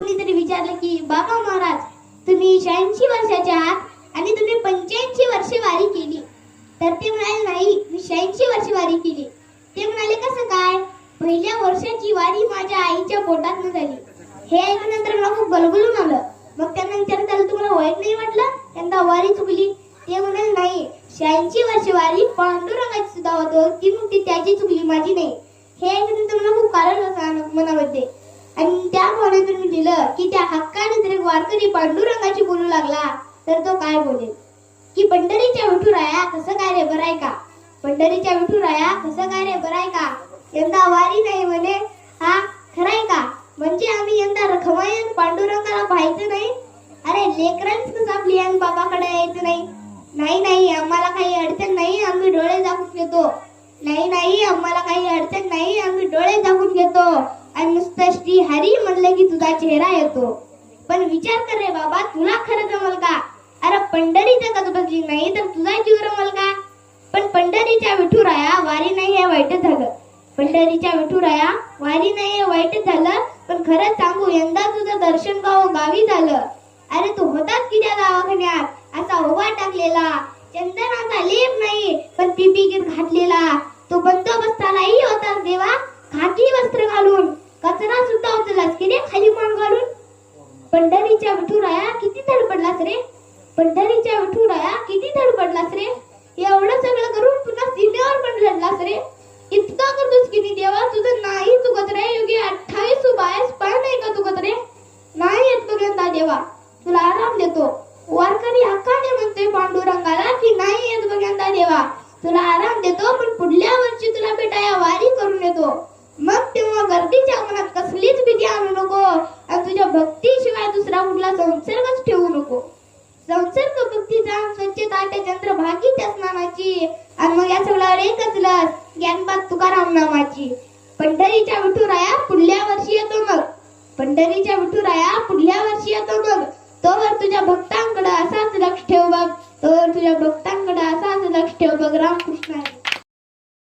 कोणीतरी विचारलं की बाबा महाराज तुम्ही शहाऐंशी वर्षाचे आहात आणि तुम्ही पंच्याऐंशी वर्षे वारी केली. तर ते म्हणाले नाही मी शहाऐंशी वर्षे वारी केली. ते म्हणाले कसं काय? पहिल्या वर्षाची वारी माझ्या आईच्या पोटात झाली. हे ऐकल्यानंतर मला खूप गलगलून आलं मग त्यांना विचारलं त्याला तुम्हाला वाईट नाही वाटलं? त्यांना वारी चुकली. ते म्हणाले नाही शहाऐंशी वर्षे वारी पांडुरंगाची सुद्धा होतो ती मग ती त्याची चुकली माझी नाही. हे ऐकल्यानंतर मला खूप कारण असं मनामध्ये आणि त्यामुळे की त्या हक्काने जर वारकरी पांडुरंगाची बोलू लागला. तर तो काय बोलेल? की पंढरीच्या विठुराया कसं काय रे बराय का? पंढरीच्या विठुराया कसं काय रे बराय का? यंदा वारी नाही म्हणे. हा खराय का? म्हणजे आम्ही यंदा रखमायन पांडुरंगाला पाहायचं नाही? अरे लेकरांच कसं आपली यंग बाबाकडे यायचं नाही? नाही नाही आम्हाला काही अडचण नाही. आम्ही डोळे दाखवून घेतो नाही नाही आम्हाला काही अडचण नाही आम्ही डोळे झाकून घेतो. आणि नुसतं श्री हरी म्हणलं की तुझा चेहरा येतो. पण विचार कर रे बाबा तुला खरं जमल का? अरे पंढरीचं का जीव नाही तर तुझा जीव रमल का? पण पंढरीच्या विठुराया वारी नाही हे वाईट झालं. पंढरीच्या विठुराया वारी नाही हे वाईट झालं. पण खरंच सांगू यंदा तुझं दर्शन गाव गावी झालं. अरे तू होताच की त्या दवाखान्यात? असा उभा टाकलेला. चंदनाचा लेप नाही पण पिपी घातलेला. तो बंदोबस्तालाही होता देवा. खाकी वस्त्र घालून कचरा सुद्धा उचलास की रे खाली मान घालून. पंढरीच्या विठुराया किती धडपडलास रे? पंढरीच्या विठुराया किती धडपडलास रे? एवढं सगळं करून पुन्हा सीमेवर पण लढलास रे इतका करतोस की नाही देवा तुझं नाही चुकत रे योगी अठ्ठावीस बावीस पाय नाही का चुकत रे नाही येत तो यंदा देवा तुला आराम देतो वारकरी हक्काने म्हणतोय पांडुरंगाला की नाही येत बघ यंदा देवा तुला आराम देतो पण पुढल्या वर्षी तुला भेटाया वारी करून येतो. मग तेव्हा गर्दीच्या मनात कसलीच भीती आणू नको आणि तुझ्या भक्तीशिवाय दुसरा कुठला संसर्गच ठेवू नको. संसर्ग भक्तीचा स्वच्छता त्या चंद्रभागी त्या स्नानाची. आणि मग या सगळ्यावर एकच लस ज्ञानपात तुकाराम नामाची. पंढरीच्या विठुराया पुढल्या वर्षी येतो मग. पंढरीच्या विठुराया पुढल्या वर्षी येतो मग. तोवर तुझ्या भक्तांकडे असाच लक्ष ठेव बघ. तोवर तुझ्या भक्तां असाच लक्ष